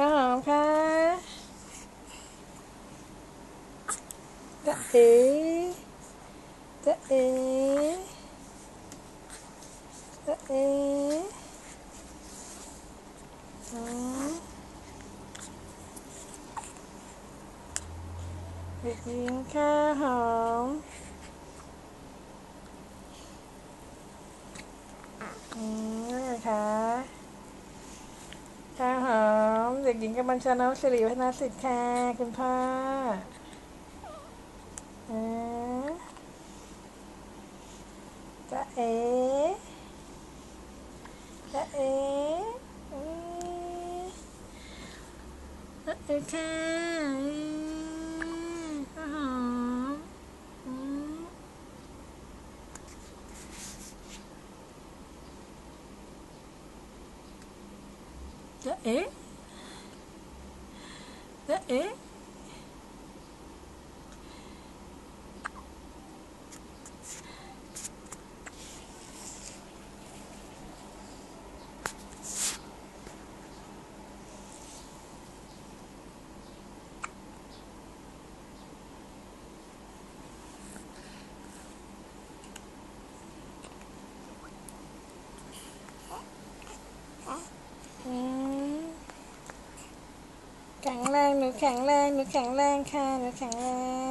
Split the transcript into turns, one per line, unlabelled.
ข้าวหอมค่ะจะเอ๋จะเอ๋จะเอ๋อืมเด็กหญิงข้าวหอมอืมนี่ไงคะ ข้าวหอมเด็กหญิงกำมัญชานนสิริวัฒนสิทธิ์ค่ะคุณพ่อจะเอ๋จะเอ๋จะเอ๋ค่ะอืมข้าวหอมจะเอ๋ จ แข็งแรงหนูแข็งแรงหนูแข็งแรงค่ะหนูแข็งแรง